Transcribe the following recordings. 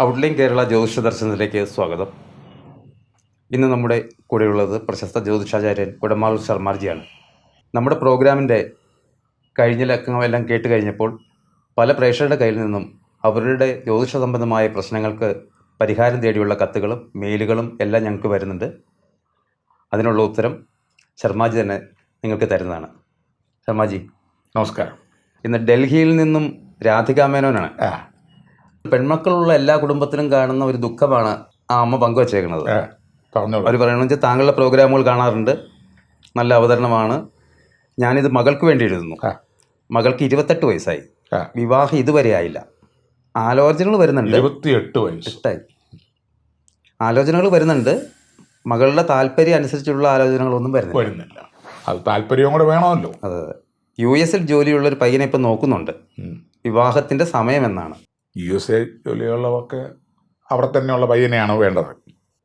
Outline Kerala ജ്യോതിഷ ദർശനത്തിലേക്ക് സ്വാഗതം. ഇന്ന് നമ്മുടെ കൂടെയുള്ളത് പ്രശസ്ത ജ്യോതിഷാചാര്യൻ കുടമാൾ ശർമാർജിയാണ് നമ്മുടെ പ്രോഗ്രാമിന്റെ കഴിഞ്ഞ ലക്കങ്ങളെല്ലാം കേട്ട് കഴിഞ്ഞപ്പോൾ പല പ്രേക്ഷകരുടെ കയ്യിൽ നിന്നും അവരുടെ ജ്യോതിഷ സംബന്ധമായ പ്രശ്നങ്ങൾക്ക് പരിഹാരം തേടിയുള്ള കത്തുകളും മെയിലുകളും എല്ലാം ഞങ്ങൾക്ക് വരുന്നുണ്ട്. അതിനുള്ള ഉത്തരം ശർമാജി തന്നെ നിങ്ങൾക്ക് തരുന്നതാണ്. ശർമാജി. നമസ്കാരം. ഇന്ന് ഡൽഹിയിൽ നിന്നും രാധിക മേനോനാണ്. പെൺമക്കളുള്ള എല്ലാ കുടുംബത്തിലും കാണുന്ന ഒരു ദുഃഖമാണ് ആ അമ്മ പങ്കുവച്ചേക്കുന്നത്. അവർ പറയണമെന്ന് വെച്ചാൽ താങ്കളുടെ പ്രോഗ്രാമുകൾ കാണാറുണ്ട്. നല്ല അവതരണമാണ്. ഞാനിത് മകൾക്ക് വേണ്ടി എഴുതുന്നു മകൾക്ക് ഇരുപത്തെട്ട് വയസ്സായി. വിവാഹം ഇതുവരെ ആയില്ല. ആലോചനകൾ വരുന്നുണ്ട്. ഇരുപത്തിയെട്ട് വയസ്സ്. ആലോചനകൾ വരുന്നുണ്ട്. മകളുടെ താല്പര്യം അനുസരിച്ചുള്ള ആലോചനകളൊന്നും വരുന്നില്ല. വരുന്നില്ല. അത് താല്പര്യവും കൂടെ വേണമല്ലോ. അതെ അതെ. യു എസിൽ ജോലിയുള്ള ഒരു പയ്യനെ ഇപ്പം നോക്കുന്നുണ്ട്. വിവാഹത്തിന്റെ വിവാഹത്തിന്റെ സമയം എന്നാണ്. യു എസ് എ ജോലിയുള്ളവർക്ക് അവിടെ തന്നെയുള്ള പയ്യനെയാണ് വേണ്ടത്?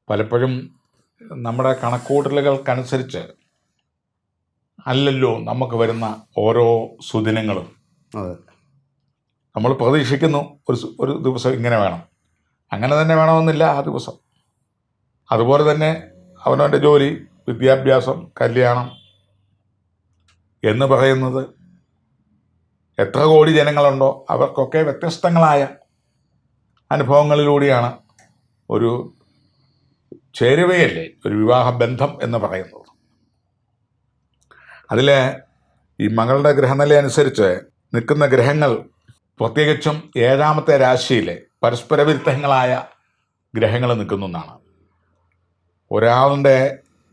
പലപ്പോഴും നമ്മുടെ കണക്കൂട്ടലുകൾക്കനുസരിച്ച് അല്ലല്ലോ നമുക്ക് വരുന്ന ഓരോ സുദിനങ്ങളും. അതെ. നമ്മൾ പ്രതീക്ഷിക്കുന്നു ഒരു ഒരു ദിവസം ഇങ്ങനെ വേണം. അങ്ങനെ തന്നെ വേണമെന്നില്ല ആ ദിവസം. അതുപോലെ തന്നെ അവനവന്റെ ജോലി വിദ്യാഭ്യാസം കല്യാണം എന്ന് പറയുന്നത് എത്ര കോടി ജനങ്ങളുണ്ടോ അവർക്കൊക്കെ വ്യത്യസ്തങ്ങളായ അനുഭവങ്ങളിലൂടെയാണ് ഒരു ചേരുവയല്ലേ ഒരു വിവാഹ ബന്ധം എന്ന് പറയുന്നത്. അതിൽ ഈ മകളുടെ ഗ്രഹനില അനുസരിച്ച് നിൽക്കുന്ന ഗ്രഹങ്ങൾ പ്രത്യേകിച്ചും ഏഴാമത്തെ രാശിയിലെ പരസ്പര വിരുദ്ധങ്ങളായ ഗ്രഹങ്ങൾ നിൽക്കുന്നു എന്നാണ് ഒരാളുടെ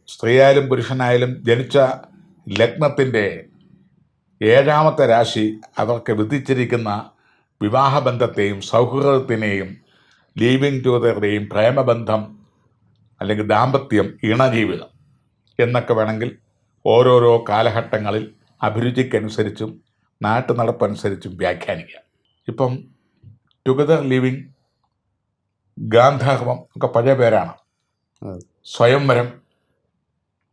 സ്ത്രീയായാലും പുരുഷനായാലും ജനിച്ച ലഗ്നത്തിന്റെ ഏഴാമത്തെ രാശി അവർക്ക് വിധിച്ചിരിക്കുന്ന വിവാഹബന്ധത്തെയും സൗഹൃദത്തിനെയും ലീവിങ് ടുഗദറുടെയും പ്രേമബന്ധം അല്ലെങ്കിൽ ദാമ്പത്യം ഇണജീവിതം എന്നൊക്കെ വേണമെങ്കിൽ ഓരോരോ കാലഘട്ടങ്ങളിൽ അഭിരുചിക്കനുസരിച്ചും നാട്ടു നടപ്പനുസരിച്ചും വ്യാഖ്യാനിക്കാം ഇപ്പം ടുഗദർ ലിവിങ് ഗാന്ധർവം ഒക്കെ പഴയ പേരാണ്. സ്വയംവരം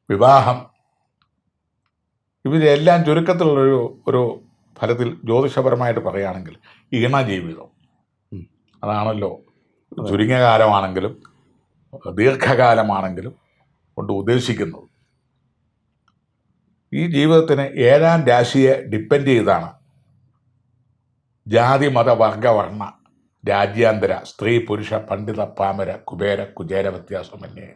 വിവാഹം ഇവരെല്ലാം ചുരുക്കത്തിലുള്ളൊരു ഒരു ഫലത്തിൽ ജ്യോതിഷപരമായിട്ട് പറയുകയാണെങ്കിൽ ഈണ ജീവിതം അതാണല്ലോ ചുരുങ്ങിയ കാലമാണെങ്കിലും ദീർഘകാലമാണെങ്കിലും കൊണ്ട് ഉദ്ദേശിക്കുന്നത്. ഈ ജീവിതത്തിന് ഏഴാം രാശിയെ ഡിപ്പെൻഡ് ചെയ്താണ് ജാതി മത വർഗവർണ രാജ്യാന്തര സ്ത്രീ പുരുഷ പണ്ഡിത പാമര കുബേര കുചേര വ്യത്യാസമന്യേ.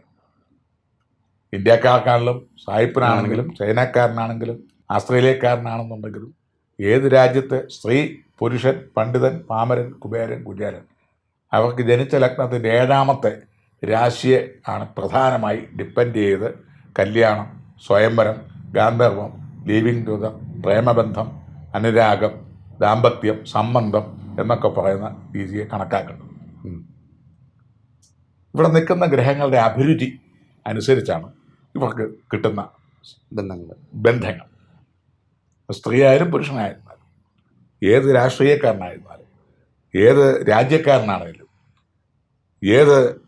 ഇന്ത്യക്കാർക്കാണെങ്കിലും സായിപ്പിനാണെങ്കിലും ചൈനക്കാരനാണെങ്കിലും ആസ്ട്രേലിയക്കാരനാണെന്നുണ്ടെങ്കിലും ഏത് രാജ്യത്തെ സ്ത്രീ പുരുഷൻ പണ്ഡിതൻ പാമരൻ കുബേരൻ കുചേരൻ അവർക്ക് ജനിച്ച ലഗ്നത്തിന്റെ ഏഴാമത്തെ രാശിയെ ആണ് പ്രധാനമായി ഡിപ്പെൻഡ് ചെയ്ത് കല്യാണം സ്വയംവരം ഗാന്ധർവം ലീവിംഗ് ടുഗർ പ്രേമബന്ധം അനുരാഗം ദാമ്പത്യം സംബന്ധം എന്നൊക്കെ പറയുന്ന രീതിയെ കണക്കാക്കുന്നത്. ഇവിടെ നിൽക്കുന്ന ഗ്രഹങ്ങളുടെ അഭിരുചി അനുസരിച്ചാണ് ഇവർക്ക് കിട്ടുന്ന ബന്ധങ്ങൾ. ബന്ധങ്ങൾ. സ്ത്രീയായാലും പുരുഷനായിരുന്നാലും ഏത് രാഷ്ട്രീയക്കാരനായിരുന്നാലും ഏത് രാജ്യക്കാരനാണെങ്കിലും ഏത്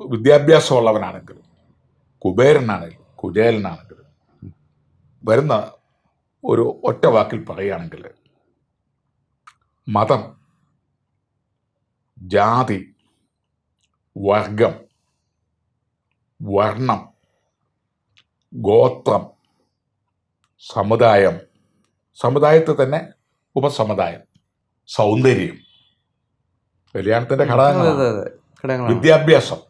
വിദ്യാഭ്യാസമുള്ളവനാണെങ്കിലും കുബേരനാണെങ്കിലും കുചേലനാണെങ്കിലും വരുന്ന ഒരു ഒറ്റ വാക്കിൽ പറയുകയാണെങ്കിൽ മതം ജാതി വർഗം വർണം ഗോത്രം സമുദായം. സമുദായത്തിൽ തന്നെ ഉപസമുദായം സൗന്ദര്യം. കല്യാണത്തിന്റെ ഘടകങ്ങൾ വിദ്യാഭ്യാസം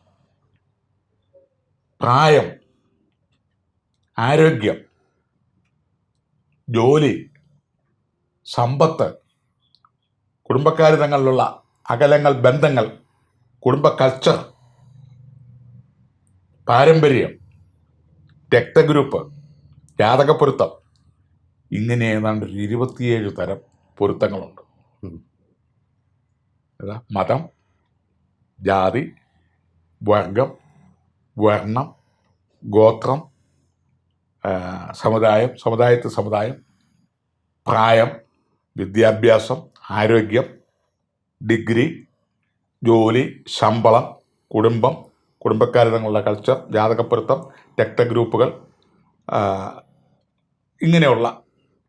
പ്രായം ആരോഗ്യം ജോലി സമ്പത്ത് കുടുംബക്കാർ തങ്ങളിലുള്ള അകലങ്ങൾ ബന്ധങ്ങൾ കുടുംബ കൾച്ചർ പാരമ്പര്യം രക്തഗ്രൂപ്പ് ജാതകപ്പൊരുത്തം ഇങ്ങനെ ഏതാണ്ട് ഒരു ഇരുപത്തിയേഴ് തരം പൊരുത്തങ്ങളുണ്ട്. മതം ജാതി വർഗം വർണം ഗോത്രം സമുദായം സമുദായത്തെ സമുദായം പ്രായം വിദ്യാഭ്യാസം ആരോഗ്യം ഡിഗ്രി ജോലി ശമ്പളം കുടുംബം കുടുംബക്കാർ തങ്ങളുടെ കൾച്ചർ ജാതകപ്പൊരുത്തം രക്തഗ്രൂപ്പുകൾ ഗ്രൂപ്പുകൾ ഇങ്ങനെയുള്ള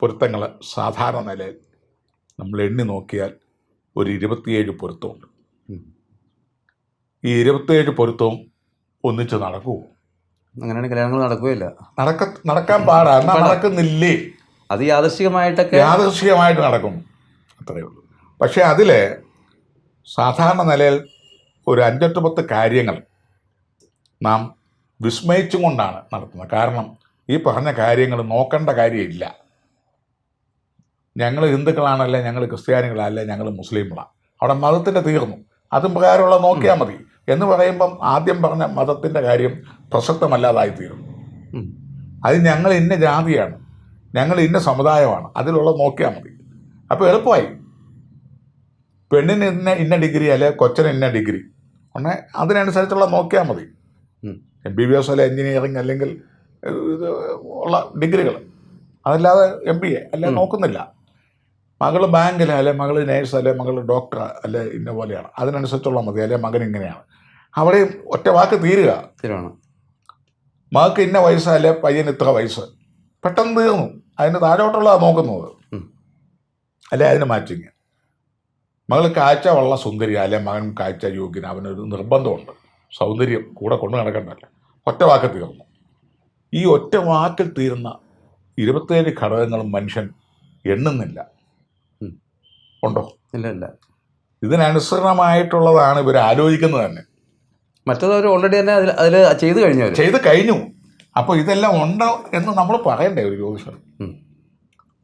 പൊരുത്തങ്ങൾ സാധാരണ നിലയിൽ നമ്മൾ എണ്ണി നോക്കിയാൽ ഒരു ഇരുപത്തിയേഴ് പൊരുത്തമുണ്ട്. ഈ ഇരുപത്തിയേഴ് പൊരുത്തവും ഒന്നിച്ച് നടക്കുമോ അങ്ങനെയാണെങ്കിൽ കല്യാണങ്ങൾ നടക്കുകയില്ല. നടക്ക നടക്കാൻ പാടാ. എന്നാൽ നടക്കുന്നില്ലേ? അത് യാദർശികമായിട്ടൊക്കെ യാദർശികമായിട്ട് നടക്കും. അത്രയേ ഉള്ളൂ. പക്ഷേ അതിൽ സാധാരണ നിലയിൽ ഒരു അഞ്ചെട്ട് പത്ത് കാര്യങ്ങൾ നാം വിസ്മയിച്ചും കൊണ്ടാണ് നടത്തുന്നത്. കാരണം ഈ പറഞ്ഞ കാര്യങ്ങൾ നോക്കേണ്ട കാര്യമില്ല. ഞങ്ങൾ ഹിന്ദുക്കളാണല്ലേ ഞങ്ങൾ ക്രിസ്ത്യാനികളല്ലേ ഞങ്ങൾ മുസ്ലിങ്ങളാണ് അവിടെ മതത്തിന്റെ തീർന്നു. അതും പ്രകാരമുള്ള നോക്കിയാൽ മതി. എന്ന് പറയുമ്പം ആദ്യം പറഞ്ഞ മതത്തിന്റെ കാര്യം പ്രസക്തമല്ലാതായി തീരുന്നു. അത് ഞങ്ങൾ ഇന്ന ജാതിയാണ് ഞങ്ങൾ ഇന്ന സമുദായമാണ് അതിലുള്ള നോക്കിയാൽ മതി. അപ്പോൾ എളുപ്പമായി. പെണ്ണിന് ഇന്ന ഇന്ന ഡിഗ്രി അല്ലെ കൊച്ചന് ഇന്ന ഡിഗ്രി. ഉടനെ അതിനനുസരിച്ചുള്ള നോക്കിയാൽ മതി. എം ബി ബി എസ് അല്ലെ എഞ്ചിനീയറിംഗ് അല്ലെങ്കിൽ ഇത് ഉള്ള ഡിഗ്രികൾ. അതല്ലാതെ എം ബി എ അല്ലെ നോക്കുന്നില്ല. മകൾ ബാങ്കിൽ അല്ലെ മകൾ നേഴ്സ് അല്ലെ മകൾ ഡോക്ടർ അല്ലെ ഇന്ന പോലെയാണ്. അതിനനുസരിച്ചുള്ള മതി. അല്ലെ മകൻ ഇങ്ങനെയാണ്. അവിടെയും ഒറ്റ വാക്ക് തീരുക. മകൾക്ക് ഇന്ന വയസ്സ് അല്ലെ പയ്യന് ഇത്ര വയസ്സ്. പെട്ടെന്ന് തീർന്നു. അതിന് താഴോട്ടുള്ളതാണ് നോക്കുന്നത്. അല്ലെ അതിന് മാച്ചിങ് മകൾ കാഴ്ച വള്ള സുന്ദരി അല്ലെ മകൻ കാഴ്ച യോഗ്യന. അവനൊരു നിർബന്ധമുണ്ട്. സൗന്ദര്യം കൂടെ കൊണ്ടു നടക്കണ്ടല്ല. ഒറ്റ വാക്ക് തീർന്നു. ഈ ഒറ്റ വാക്കിൽ തീരുന്ന ഇരുപത്തേഴ് ഘടകങ്ങളും മനുഷ്യൻ എണ്ണുന്നില്ല. ഉണ്ടോ? ഇല്ല ഇല്ല. ഇതിനനുസരണമായിട്ടുള്ളതാണ് ഇവർ ആലോചിക്കുന്നത് തന്നെ. മറ്റത് അവർ ഓൾറെഡി തന്നെ അതിൽ അതിൽ ചെയ്ത് കഴിഞ്ഞു ചെയ്ത് കഴിഞ്ഞു. അപ്പോൾ ഇതെല്ലാം ഉണ്ടോ എന്ന് നമ്മൾ പറയണ്ടേ ഒരു ജ്യോതിഷർ?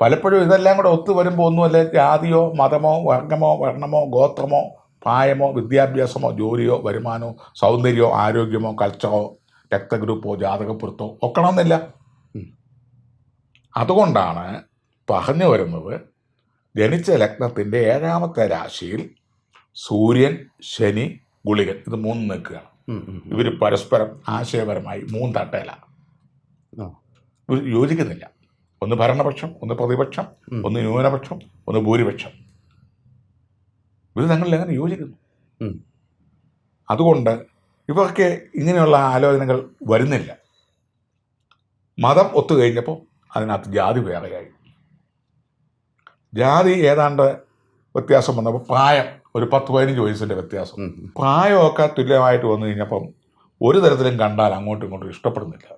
പലപ്പോഴും ഇതെല്ലാം കൂടെ ഒത്തു വരുമ്പോൾ ഒന്നുമല്ല ജാതിയോ മതമോ വർഗമോ വർണമോ ഗോത്രമോ പ്രായമോ വിദ്യാഭ്യാസമോ ജോലിയോ വരുമാനമോ സൗന്ദര്യമോ ആരോഗ്യമോ കൾച്ചറോ രക്തഗ്രൂപ്പോ ജാതകപ്പുറത്തോ ഒക്കണമെന്നില്ല. അതുകൊണ്ടാണ് പറഞ്ഞു വരുന്നത് ജനിച്ച ലഗ്നത്തിന്റെ ഏഴാമത്തെ രാശിയിൽ സൂര്യൻ ശനി ഗുളികൻ. ഇത് മൂന്ന് നിൽക്കുകയാണ്. ഇവർ പരസ്പരം ആശയപരമായി മൂന്ന് തട്ടേല യോജിക്കുന്നില്ല. ഒന്ന് ഭരണപക്ഷം ഒന്ന് പ്രതിപക്ഷം ഒന്ന് ന്യൂനപക്ഷം ഒന്ന് ഭൂരിപക്ഷം. ഇവർ ഞങ്ങളിൽ അങ്ങനെ യോജിക്കുന്നു. അതുകൊണ്ട് ഇവർക്ക് ഇങ്ങനെയുള്ള ആലോചനകൾ വരുന്നില്ല. മതം ഒത്തു കഴിഞ്ഞപ്പോൾ അതിനകത്ത് ജാതി വേറെയായി. ജാതി ഏതാണ്ട് വ്യത്യാസം വന്നപ്പോൾ പ്രായം ഒരു പത്ത് പതിനഞ്ച് വയസ്സിന്റെ വ്യത്യാസം. പ്രായമൊക്കെ തുല്യമായിട്ട് വന്നു കഴിഞ്ഞപ്പം ഒരു തരത്തിലും കണ്ടാൽ അങ്ങോട്ടും ഇങ്ങോട്ടും ഇഷ്ടപ്പെടുന്നില്ല.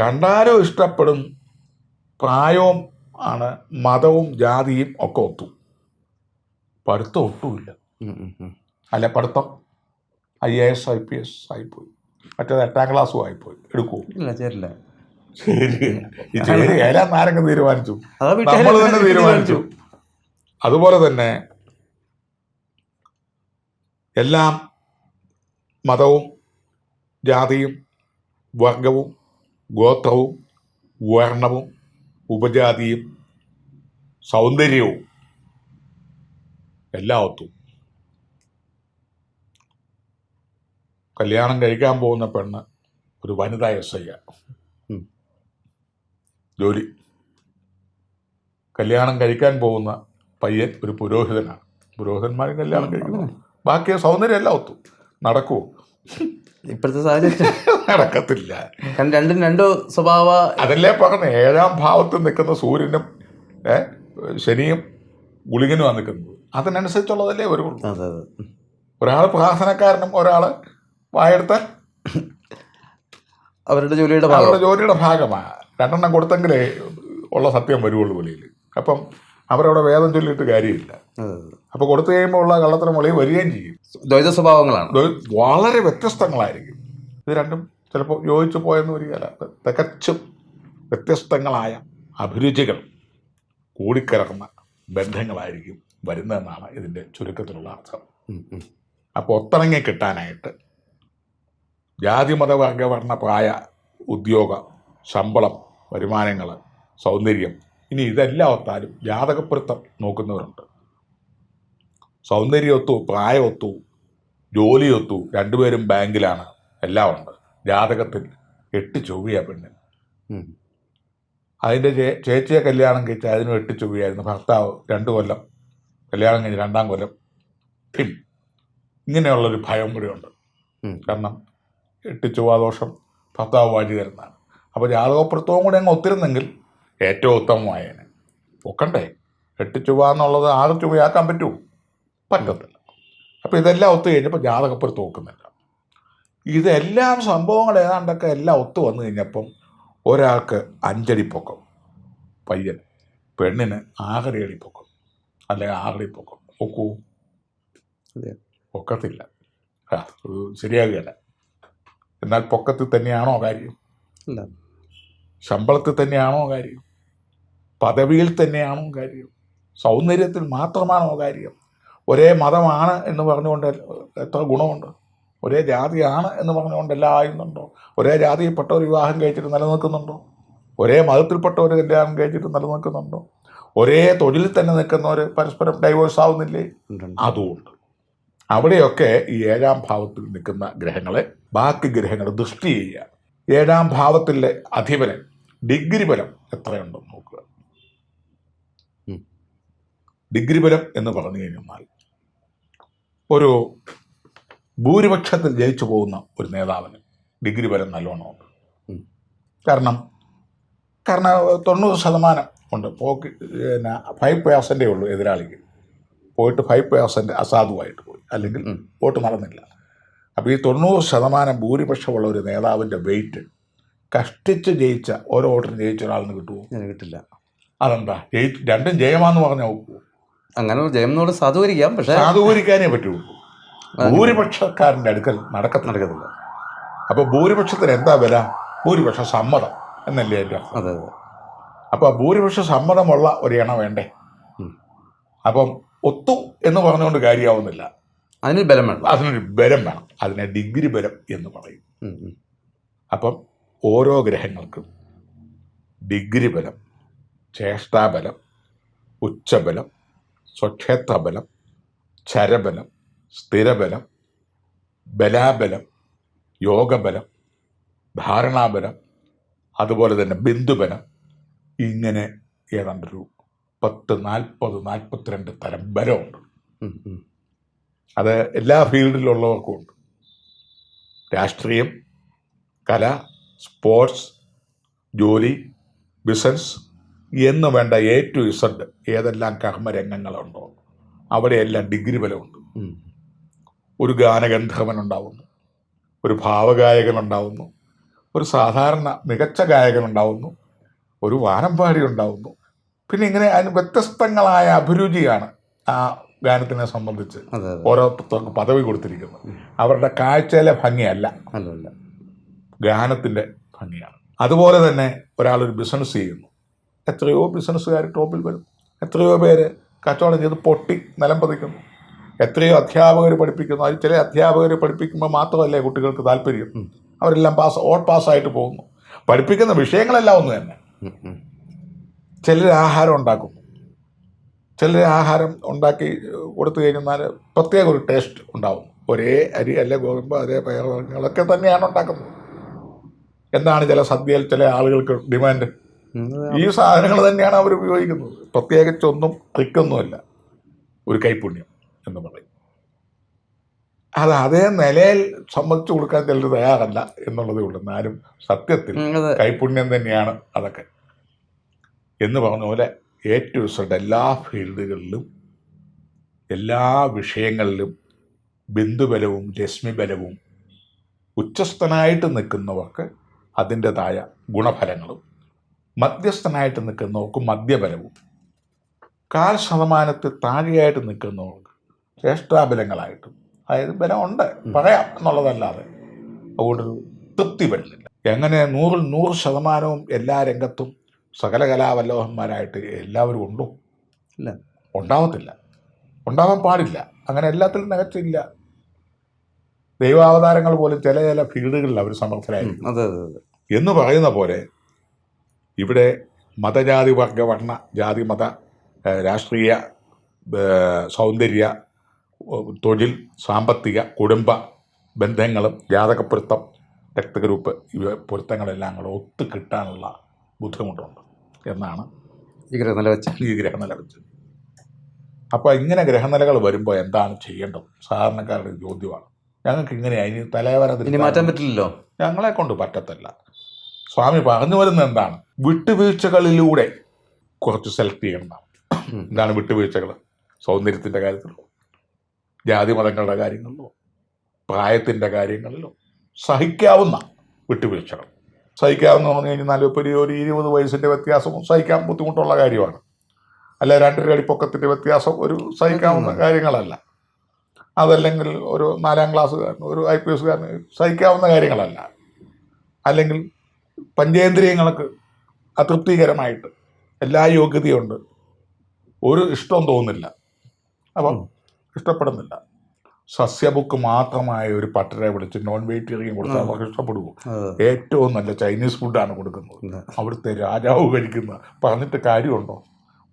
കണ്ടാലും ഇഷ്ടപ്പെടും പ്രായവും ആണ് മതവും ജാതിയും ഒക്കെ ഒത്തു. പഠിത്തം ഒട്ടുമില്ല. അല്ല പഠിത്തം I A S I P S ആയിപ്പോയി. മറ്റേത് എട്ടാം ക്ലാസ്സും ആയിപ്പോയി. എടുക്കൂ ഇല്ല ചേരില്ല. നാരങ്ങ തീരുമാനിച്ചു. നമ്മൾ തന്നെ തീരുമാനിച്ചു. അതുപോലെ തന്നെ എല്ലാം മതവും ജാതിയും വർഗവും ഗോത്രവും വർണവും ഉപജാതിയും സൗന്ദര്യവും എല്ലാം ഒത്തു കല്യാണം കഴിക്കാൻ പോകുന്ന പെണ്ണ് ഒരു വനിതാ എസ് ഐ. ജോലി. കല്യാണം കഴിക്കാൻ പോകുന്ന പയ്യൻ ഒരു പുരോഹിതനാണ്. പുരോഹിതന്മാരെ കല്യാണം കഴിക്കുന്നു. ബാക്കി സൗന്ദര്യം എല്ലാം ഒത്തു നടക്കുമോ ഇപ്പോഴത്തെ സാഹചര്യം. നടക്കത്തില്ല. കാരണം രണ്ടും രണ്ടോ സ്വഭാവ അതല്ലേ പറഞ്ഞ ഏഴാം ഭാവത്ത് നിൽക്കുന്ന സൂര്യനും ശനിയും ഗുളികനുമാണ് നിൽക്കുന്നത്. അതിനനുസരിച്ചുള്ളതല്ലേ വരുള്ളൂ. അതെ അതെ. ഒരാൾ പ്രാർത്ഥനക്കാരനും ഒരാൾ വായെടുത്ത അവരുടെ ജോലിയുടെ അവരുടെ ജോലിയുടെ ഭാഗമാണ് രണ്ടെണ്ണം കൊടുത്തെങ്കിലേ ഉള്ള സത്യം വരുവുള്ളൂ വെളിയിൽ. അപ്പം അവരവിടെ വേദം ചൊല്ലിയിട്ട് കാര്യമില്ല. അപ്പോൾ കൊടുത്തു കഴിയുമ്പോൾ ഉള്ള കള്ളത്തരം വെളിയിൽ വരികയും ചെയ്യും. ദ്വൈത സ്വഭാവങ്ങളാണ്. വളരെ വ്യത്യസ്തങ്ങളായിരിക്കും. ഇത് രണ്ടും ചിലപ്പോൾ യോജിച്ചു പോയെന്ന് വരികയല്ല. തികച്ചും വ്യത്യസ്തങ്ങളായ അഭിരുചികൾ കൂടിക്കിടക്കുന്ന ബന്ധങ്ങളായിരിക്കും വരുന്നതെന്നാണ് ഇതിന്റെ ചുരുക്കത്തിലുള്ള അർത്ഥം. അപ്പോൾ ഒത്തിണങ്ങി കിട്ടാനായിട്ട് ജാതി മത വർഗ വർണ പ്രായ ഉദ്യോഗ ശമ്പളം വരുമാനങ്ങൾ സൗന്ദര്യം ഇനി ഇതെല്ലാം ഒത്താലും ജാതകപ്പൊരുത്തം നോക്കുന്നവരുണ്ട്. സൗന്ദര്യമൊത്തു പ്രായമൊത്തു ജോലിയൊത്തു രണ്ടുപേരും ബാങ്കിലാണ് എല്ലാം ഉണ്ട്. ജാതകത്തിൽ എട്ട് ചൊവ്വയാ പെണ്ണിന്. അതിന്റെ ചേച്ചിയെ കല്യാണം കഴിച്ചാൽ അതിനും എട്ട് ചൊവ്വയായിരുന്നു. ഭർത്താവ് രണ്ട് കൊല്ലം കല്യാണം കഴിഞ്ഞ് രണ്ടാം കൊല്ലം. പിൻ. ഇങ്ങനെയുള്ളൊരു ഭയം കൂടെ ഉണ്ട് കാരണം എട്ട് ചൊവ്വാദോഷം ഭർത്താവ് വാഴി തരുന്നതാണ് അപ്പോൾ ജാതകപ്പുറത്തവും കൂടെ അങ്ങ് ഒത്തിരുന്നെങ്കിൽ ഏറ്റവും ഉത്തമമായേനെ. ഒക്കണ്ടേ? എട്ട് ചുവ എന്നുള്ളത് ആറ് ചുവയാക്കാൻ പറ്റുമോ പറ്റത്തില്ല. അപ്പോൾ ഇതെല്ലാം ഒത്തു കഴിഞ്ഞപ്പോൾ ജാതകപ്പുറത്ത് നോക്കുന്നില്ല. ഇതെല്ലാം സംഭവങ്ങൾ ഏതാണ്ടൊക്കെ എല്ലാം ഒത്തു വന്നു കഴിഞ്ഞപ്പം ഒരാൾക്ക് അഞ്ചടി പൊക്കം. പയ്യൻ പെണ്ണിന് ആകരയടിപ്പൊക്കം പൊക്കം. അല്ലെങ്കിൽ ആറടി പൊക്കം ഒക്കൂ. പൊക്കത്തില്ല. ശരിയാകുകയല്ല. എന്നാൽ പൊക്കത്തിൽ തന്നെയാണോ കാര്യം? ശമ്പളത്തിൽ തന്നെയാണോ കാര്യം? പദവിയിൽ തന്നെയാണോ കാര്യം? സൗന്ദര്യത്തിൽ മാത്രമാണോ കാര്യം? ഒരേ മതമാണ് എന്ന് പറഞ്ഞുകൊണ്ട് എത്ര ഗുണമുണ്ട്? ഒരേ ജാതിയാണ് എന്ന് പറഞ്ഞുകൊണ്ട് എല്ലാം ഒരേ ഒരേ ഒരു വിവാഹം കഴിച്ചിട്ട് നിലനിൽക്കുന്നുണ്ടോ? ഒരേ മതത്തിൽപ്പെട്ട ഒരു കല്യാണം കഴിച്ചിട്ട് നിലനിൽക്കുന്നുണ്ടോ? ഒരേ തൊഴിലിൽ തന്നെ നിൽക്കുന്നവർ പരസ്പരം ഡൈവേഴ്സ് ആവുന്നില്ലേ? അതുകൊണ്ട് അവിടെയൊക്കെ ഈ ഏഴാം ഭാവത്തിൽ നിൽക്കുന്ന ഗ്രഹങ്ങളെ ബാക്കി ഗ്രഹങ്ങൾ ദൃഷ്ടി ചെയ്യുക. ഏഴാം ഭാവത്തിലെ അധിപനൻ ഡിഗ്രി ബലം എത്രയുണ്ടെന്ന് നോക്കുക. ഡിഗ്രി ബലം എന്ന് പറഞ്ഞു കഴിഞ്ഞാൽ ഒരു ഭൂരിപക്ഷത്തിൽ ജയിച്ചു പോകുന്ന ഒരു നേതാവിന് ഡിഗ്രി ബലം നല്ലോണമുണ്ട്. കാരണം കാരണം തൊണ്ണൂറ് ശതമാനം ഉണ്ട്. പോക്ക് പിന്നെ ഫൈവ് പേഴ്സന്റേ ഉള്ളൂ എതിരാളിക്ക്. പോയിട്ട് ഫൈവ് പേഴ്സന്റ് അസാധുവായിട്ട് പോയി. അല്ലെങ്കിൽ. വോട്ട് നടന്നില്ല. അപ്പോൾ ഈ തൊണ്ണൂറ് ശതമാനം ഭൂരിപക്ഷമുള്ള ഒരു നേതാവിന്റെ വെയിറ്റ് കഷ്ടിച്ച് ജയിച്ച ഓരോ വോട്ടിന് ജയിച്ച ഒരാളിന് കിട്ടുമോ കിട്ടില്ല. അതെന്താ? ജയി രണ്ടും ജയമാന്ന് പറഞ്ഞാൽ ഒക്കുമോ അങ്ങനെ ജയം എന്നോട് സാധൂകരിക്കാം പക്ഷേ സാധൂകരിക്കാനേ പറ്റുള്ളൂ. ഭൂരിപക്ഷക്കാരന്റെ അടുക്കൽ നടക്കത്തില്ല. നടക്കത്തില്ല. അപ്പോൾ ഭൂരിപക്ഷത്തിന് എന്താ വില? ഭൂരിപക്ഷ സമ്മതം. എന്നല്ലേ അതെ അതെ. അപ്പോൾ ഭൂരിപക്ഷ സമ്മതമുള്ള ഒരു ഇണ വേണ്ടേ? അപ്പം ഒത്തു എന്ന് പറഞ്ഞുകൊണ്ട് കാര്യമാവുന്നില്ല. അതിന് ബലം വേണം. അതിനൊരു ബലം വേണം. അതിനെ ഡിഗ്രി ബലം എന്ന് പറയും. അപ്പം ഓരോ ഗ്രഹങ്ങൾക്കും ഡിഗ്രി ബലം ചേഷ്ടാബലം ഉച്ചബലം സ്വക്ഷേത്രബലം ചരബലം സ്ഥിരബലം ബലാബലം യോഗബലം ധാരണാബലം അതുപോലെ തന്നെ ബന്ധുബനം ഇങ്ങനെ ഏതാണ്ടൊരു പത്ത് നാൽപ്പത് നാൽപ്പത്തിരണ്ട് തരം ബലമുണ്ട്. അത് എല്ലാ ഫീൽഡിലുള്ളവർക്കും ഉണ്ട്. രാഷ്ട്രീയം കല സ്പോർട്സ് ജോലി ബിസിനസ് എന്ന് വേണ്ട എ ടു ഇസഡ് ഏതെല്ലാം കർമ്മരംഗങ്ങളുണ്ടോ അവിടെയെല്ലാം ഡിഗ്രി ബലമുണ്ട്. ഒരു ഗാനഗന്ധർവൻ ഉണ്ടാവുന്നു ഒരു ഭാവഗായകൻ ഉണ്ടാവുന്നു ഒരു സാധാരണ മികച്ച ഗായകനുണ്ടാവുന്നു ഒരു വാനമ്പാടി ഉണ്ടാവുന്നു പിന്നെ ഇങ്ങനെ അതിന് വ്യത്യസ്തങ്ങളായ അഭിരുചിയാണ് ആ ഗാനത്തിനെ സംബന്ധിച്ച് ഓരോരുത്തർക്ക് പദവി കൊടുത്തിരിക്കുന്നത്. അവരുടെ കാഴ്ചയിലെ ഭംഗിയല്ല. ഗാനത്തിന്റെ ഭംഗിയാണ്. അതുപോലെ തന്നെ ഒരാളൊരു ബിസിനസ് ചെയ്യുന്നു. എത്രയോ ബിസിനസ്സുകാർ ടോപ്പിൽ വരും. എത്രയോ പേര് കച്ചവടം ചെയ്ത് പൊട്ടി നിലം പതിക്കുന്നു. എത്രയോ അധ്യാപകർ പഠിപ്പിക്കുന്നു. അതിൽ ചില അധ്യാപകർ പഠിപ്പിക്കുമ്പോൾ മാത്രമല്ലേ കുട്ടികൾക്ക് താല്പര്യം. അവരെല്ലാം പാസ് ഓൾ പാസ്സായിട്ട് പോകുന്നു. പഠിപ്പിക്കുന്ന വിഷയങ്ങളെല്ലാം ഒന്ന് തന്നെ. ചിലർ ആഹാരം ഉണ്ടാക്കും. ചിലർ ആഹാരം ഉണ്ടാക്കി കൊടുത്തു കഴിഞ്ഞാൽ പ്രത്യേക ഒരു ടേസ്റ്റ് ഉണ്ടാവും. ഒരേ അരി അല്ല ഗോതമ്പ് അതേ പയറുകളൊക്കെ തന്നെയാണ് ഉണ്ടാക്കുന്നത്. എന്താണ് ചില സദ്യയിൽ ചില ആളുകൾക്ക് ഡിമാൻഡ് ഈ സാധനങ്ങൾ തന്നെയാണ് അവർ ഉപയോഗിക്കുന്നത്. പ്രത്യേകിച്ചൊന്നും ട്രിക്കൊന്നുമില്ല ഒരു കൈപ്പുണ്യം എന്ന് പറയും. അത് അതേ നിലയിൽ സമ്മതിച്ചു കൊടുക്കാൻ ചിലർ തയ്യാറല്ല എന്നുള്ളതേ ഉള്ളൂ. എന്നാലും സത്യത്തിൽ കൈപുണ്യം തന്നെയാണ് അതൊക്കെ. എന്ന് പറഞ്ഞ പോലെ എ ടു ഇസഡ് എല്ലാ ഫീൽഡുകളിലും എല്ലാ വിഷയങ്ങളിലും ബിന്ദുബലവും രശ്മിബലവും ഉച്ചസ്ഥനായിട്ട് നിൽക്കുന്നവർക്ക് അതിന്റെതായ ഗുണഫലങ്ങളും മധ്യസ്ഥനായിട്ട് നിൽക്കുന്നവർക്ക് മദ്യബലവും കാൽ ശതമാനത്തിൽ താഴെയായിട്ട് നിൽക്കുന്നവർക്ക് ശ്രേഷ്ഠാബലങ്ങളായിട്ടും അതായത് ബലമുണ്ട് പറയാം എന്നുള്ളതല്ലാതെ. അതുകൊണ്ടൊരു തൃപ്തി വരുന്നില്ല എങ്ങനെ നൂറിൽ നൂറ് ശതമാനവും എല്ലാ രംഗത്തും സകല കലാവല്ലോഹന്മാരായിട്ട് എല്ലാവരും ഉണ്ടോ? ഇല്ല. ഉണ്ടാവത്തില്ല. ഉണ്ടാവാൻ പാടില്ല. അങ്ങനെ എല്ലാത്തിലും നികച്ചില്ല ദൈവാവതാരങ്ങൾ പോലും ചില ചില ഫീൽഡുകളിൽ അവർ സമർത്ഥരായിരിക്കും. അതെ അതെ അതെ. എന്ന് പറയുന്ന പോലെ ഇവിടെ മതജാതി വർഗ വർണ ജാതി മത രാഷ്ട്രീയ സൗന്ദര്യ തൊഴിൽ സാമ്പത്തിക കുടുംബ ബന്ധങ്ങളും ജാതകപ്പൊരുത്തം രക്തഗ്രൂപ്പ് ഇവ പൊരുത്തങ്ങളെല്ലാം കൂടെ ഒത്തു കിട്ടാനുള്ള ബുദ്ധിമുട്ടുണ്ട് എന്നാണ് ഈ ഗ്രഹനില വെച്ച് ഈ ഗ്രഹനില വെച്ച് അപ്പോൾ ഇങ്ങനെ ഗ്രഹനിലകൾ വരുമ്പോൾ എന്താണ് ചെയ്യേണ്ടത്? സാധാരണക്കാരുടെ ചോദ്യമാണ്. ഞങ്ങൾക്ക് ഇങ്ങനെ ഇനി തലവര മാറ്റാൻ പറ്റില്ലല്ലോ? ഞങ്ങളെ കൊണ്ട് പറ്റത്തില്ല. സ്വാമി പറഞ്ഞു വരുന്നത് എന്താണ്? വിട്ടുവീഴ്ചകളിലൂടെ കുറച്ച് സെലക്ട് ചെയ്യണം. എന്താണ് വിട്ടുവീഴ്ചകൾ സൗന്ദര്യത്തിന്റെ കാര്യത്തിലോ ജാതി മതങ്ങളുടെ കാര്യങ്ങളിലോ പ്രായത്തിന്റെ കാര്യങ്ങളിലോ സഹിക്കാവുന്ന വിട്ടുവീഴ്ചകൾ. സഹിക്കാവുന്ന പറഞ്ഞു കഴിഞ്ഞാൽ ഇപ്പോൾ ഒരു ഇരുപത് വയസ്സിന്റെ വ്യത്യാസം സഹിക്കാൻ ബുദ്ധിമുട്ടുള്ള കാര്യമാണ്. അല്ല രണ്ടര അടിപ്പൊക്കത്തിന്റെ വ്യത്യാസം ഒരു സഹിക്കാവുന്ന കാര്യങ്ങളല്ല. അതല്ലെങ്കിൽ ഒരു നാലാം ക്ലാസ്സുകാരൻ ഒരു ഐ പി എസ്സുകാരന് സഹിക്കാവുന്ന കാര്യങ്ങളല്ല. അല്ലെങ്കിൽ പഞ്ചേന്ദ്രിയങ്ങൾക്ക് അതൃപ്തികരമായിട്ട് എല്ലാ യോഗ്യതയുണ്ട്. ഒരു ഇഷ്ടവും തോന്നുന്നില്ല അപ്പം. ഇഷ്ടപ്പെടുന്നില്ല. സസ്യബുക്ക് മാത്രമായ ഒരു പട്ടരെ വിളിച്ച് നോൺ വെജിറ്റേറിയൻ കൊടുത്താൽ. അവർക്ക് ഇഷ്ടപ്പെടുമോ ഏറ്റവും നല്ല ചൈനീസ് ഫുഡാണ് കൊടുക്കുന്നത്. അവിടുത്തെ രാജാവ് കഴിക്കുന്ന പറഞ്ഞിട്ട് കാര്യമുണ്ടോ?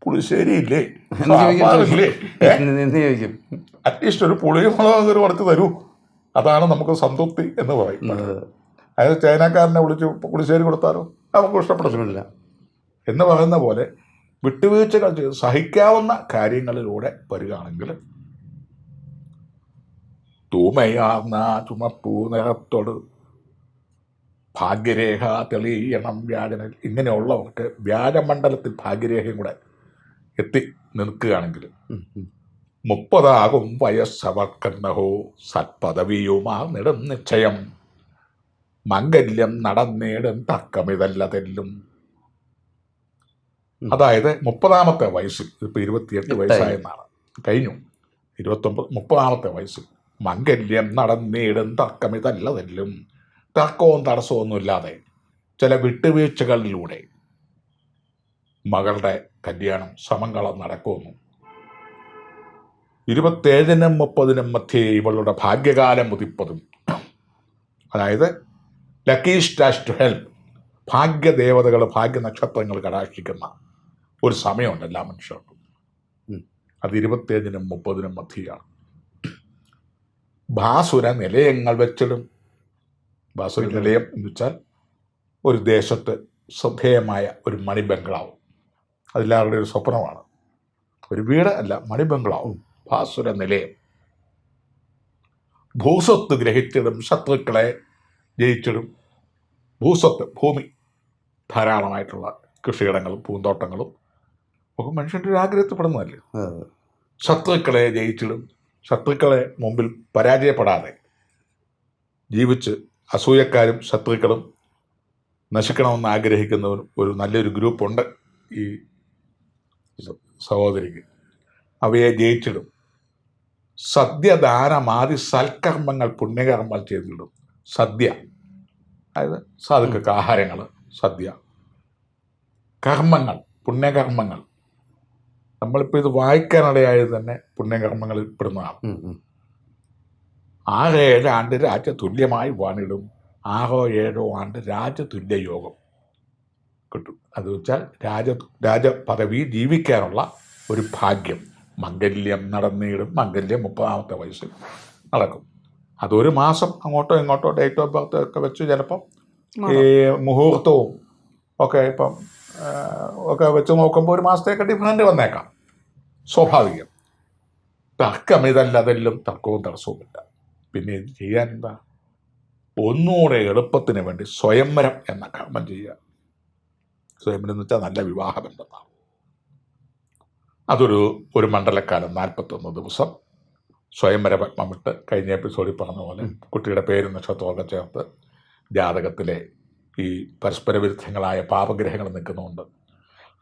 പുളിശ്ശേരി ഇല്ലേ എന്ന് ചോദിക്കും. സാമ്പാറില്ലേ? ഏ? എന്ന് എന്ന് ചോദിക്കും. അറ്റ്ലീസ്റ്റ് ഒരു പുളിമുളക് മുളകും ഒരു കുറച്ച് തരൂ. അതാണ് നമുക്ക് സംതൃപ്തി എന്ന് പറയും. അതെ. അതായത് ചൈനക്കാരനെ വിളിച്ച് പുളിശ്ശേരി കൊടുത്താലോ? നമുക്ക് ഇഷ്ടപ്പെടുന്നില്ല എന്ന് പറയുന്ന പോലെ വിട്ടുവീഴ്ചകൾ ചെയ്ത് സഹിക്കാവുന്ന കാര്യങ്ങളിലൂടെ വരികയാണെങ്കിൽ തൂമയാർന്ന ചുമപ്പൂ നിറത്തോട് ഭാഗ്യരേഖ തെളിയണം വ്യാജന ഇങ്ങനെയുള്ളവർക്ക് വ്യാജമണ്ഡലത്തിൽ ഭാഗ്യരേഖയും കൂടെ എത്തി നിൽക്കുകയാണെങ്കിൽ. മുപ്പതാകും വയസ്സവർക്കന്നഹോ സത്പദവിയുമാ നെടും നിശ്ചയം മംഗല്യം നടന്നേടും തക്കമിതല്ല തെല്ലും. അതായത് മുപ്പതാമത്തെ വയസ്സിൽ ഇപ്പം ഇരുപത്തിയെട്ട്. വയസ്സായെന്നാണ്. കഴിഞ്ഞു. ഇരുപത്തൊമ്പത് മുപ്പതാമത്തെ വയസ്സിൽ. മംഗല്യം നടന്നിടും തർക്കമിതല്ല തെല്ലും തർക്കവും തടസ്സമൊന്നും ഇല്ലാതെ ചില വിട്ടുവീഴ്ചകളിലൂടെ മകളുടെ കല്യാണം സമങ്കളം നടക്കുന്നു. ഇരുപത്തേഴിനും മുപ്പതിനും മധ്യേ ഇവളുടെ ഭാഗ്യകാലം ഉതിപ്പതും അതായത് ലക്കി സ്റ്റാഷ് ടു ഹെൽപ്പ് ഭാഗ്യദേവതകൾ ഭാഗ്യനക്ഷത്രങ്ങൾ കടാക്ഷിക്കുന്ന ഒരു സമയമുണ്ട് എല്ലാ മനുഷ്യർക്കും. അത് ഇരുപത്തേഴിനും മുപ്പതിനും മധ്യയാണ്. ഭാസുര നിലയങ്ങൾ വെച്ചിടും. ഭാസുര നിലയം എന്ന് വെച്ചാൽ ഒരു ദേശത്ത് ശ്രദ്ധേയമായ ഒരു മണി ബംഗ്ലാവ് അതെല്ലാവരുടെ ഒരു സ്വപ്നമാണ്? ഒരു വീട് അല്ല മണി ബംഗ്ലാവ് ഭാസുര നിലയം. ഭൂസ്വത്ത് ഗ്രഹിച്ചിടും ശത്രുക്കളെ ജയിച്ചിടും. ഭൂസ്വത്ത് ഭൂമി ധാരാളമായിട്ടുള്ള കൃഷിയിടങ്ങളും പൂന്തോട്ടങ്ങളും. ഒക്കെ മനുഷ്യന്റെ ഒരു ആഗ്രഹത്തിൽപ്പെടുന്നതല്ലേ. ശത്രുക്കളെ ജയിച്ചിടും. ശത്രുക്കളെ മുമ്പിൽ പരാജയപ്പെടാതെ ജീവിച്ച് അസൂയക്കാരും ശത്രുക്കളും നശിക്കണമെന്ന് ആഗ്രഹിക്കുന്നവരും ഒരു നല്ലൊരു ഗ്രൂപ്പുണ്ട് ഈ സഹോദരിക്ക്. അവയെ ജയിച്ചിടും. സദ്യദാനമാതി സൽക്കർമ്മങ്ങൾ പുണ്യകർമ്മങ്ങൾ ചെയ്തിടും. സദ്യ. അതായത് സാധുക്കൾക്ക് ആഹാരങ്ങൾ സദ്യ. കർമ്മങ്ങൾ പുണ്യകർമ്മങ്ങൾ. നമ്മളിപ്പോൾ ഇത് വായിക്കാനിടയായത് തന്നെ പുണ്യകർമ്മങ്ങളിൽ പെടുന്നതാണ്. ആറ് ഏഴ് ആണ്ട് രാജ്യതുല്യമായി വാണിടും. ആറോ ഏഴോ ആണ്ട് രാജതുല്യ യോഗം കിട്ടും. അത് വെച്ചാൽ രാജ രാജപദവി ജീവിക്കാനുള്ള ഒരു ഭാഗ്യം. മംഗല്യം നടന്നിടും. മംഗല്യം മുപ്പതാമത്തെ വയസ്സിൽ നടക്കും. അതൊരു മാസം അങ്ങോട്ടോ ഇങ്ങോട്ടോ ഡേറ്റ് ഓഫ് ബർത്ത് ഒക്കെ വെച്ച് ചിലപ്പം ഈ മുഹൂർത്തവും ഒക്കെ ഇപ്പം ഒക്കെ വെച്ച് നോക്കുമ്പോൾ ഒരു മാസത്തേക്ക് ഡിഫറന്റ് വന്നേക്കാം. സ്വാഭാവികം. തർക്കം ഇതല്ല അതെല്ലാം തർക്കവും തടസ്സവുമില്ല. പിന്നെ ഇത് ചെയ്യാൻ എന്താ? ഒന്നുകൂടെ എളുപ്പത്തിന് വേണ്ടി സ്വയംവരം എന്ന കർമ്മം ചെയ്യുക. സ്വയംവരം എന്ന് വെച്ചാൽ നല്ല വിവാഹബന്ധമാണ്. അതൊരു ഒരു മണ്ഡലക്കാലം നാൽപ്പത്തൊന്ന് ദിവസം സ്വയംവര പത്മമിട്ട് കഴിഞ്ഞ എപ്പിസോഡിൽ പറഞ്ഞ പോലെ കുട്ടിയുടെ പേരും നക്ഷത്രമൊക്കെ ചേർത്ത് ജാതകത്തിലെ ഈ പരസ്പര വിരുദ്ധങ്ങളായ പാപഗ്രഹങ്ങൾ നിൽക്കുന്നുണ്ട്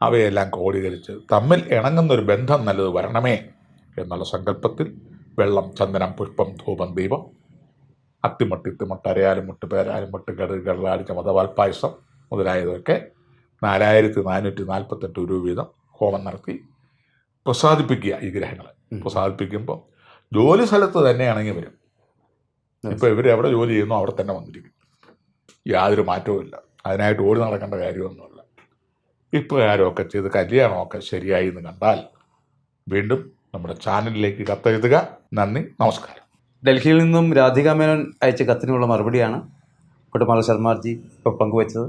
അവയെല്ലാം ക്രോഡീകരിച്ച് തമ്മിൽ ഇണങ്ങുന്നൊരു ബന്ധം നല്ലത് വരണമേ എന്നുള്ള സങ്കല്പത്തിൽ വെള്ളം ചന്ദനം പുഷ്പം ധൂപം ദീപം അത്തിമട്ട് ഇത്തിമട്ട് അരയാലും മുട്ട് പേരാലും മുട്ട് കടൽ കടലാടി ചമതവാൽ പായസം മുതലായതൊക്കെ നാലായിരത്തി നാനൂറ്റി നാൽപ്പത്തെട്ട് രൂപ വീതം ഹോമം നടത്തി പ്രസാദിപ്പിക്കുക ഈ ഗ്രഹങ്ങളെ. പ്രസാദിപ്പിക്കുമ്പോൾ ജോലി സ്ഥലത്ത് തന്നെ ഇണങ്ങി വരും. ഇപ്പോൾ ഇവർ എവിടെ ജോലി ചെയ്യുന്നു അവിടെ തന്നെ വന്നിരിക്കും. യാതൊരു മാറ്റവും ഇല്ല അതിനായിട്ട് ഓടി നടക്കേണ്ട കാര്യമൊന്നുമില്ല. ഇപ്രകാരമൊക്കെ ചെയ്ത് കല്യാണമൊക്കെ ശരിയായി എന്ന് കണ്ടാൽ വീണ്ടും നമ്മുടെ ചാനലിലേക്ക് കത്തെഴുതുക. നന്ദി നമസ്കാരം. ഡൽഹിയിൽ നിന്നും രാധിക മേനോൻ അയച്ച കത്തിനുള്ള മറുപടിയാണ് കുട്ടമാല ശർമാർജി ഇപ്പോൾ പങ്കുവച്ചത്.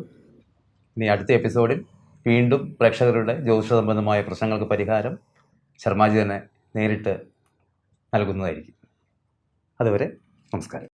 ഇനി അടുത്ത എപ്പിസോഡിൽ വീണ്ടും പ്രേക്ഷകരുടെ ജ്യോതിഷ സംബന്ധമായ പ്രശ്നങ്ങൾക്ക് പരിഹാരം ശർമാജി തന്നെ നേരിട്ട് നൽകുന്നതായിരിക്കും. അതുവരെ നമസ്കാരം.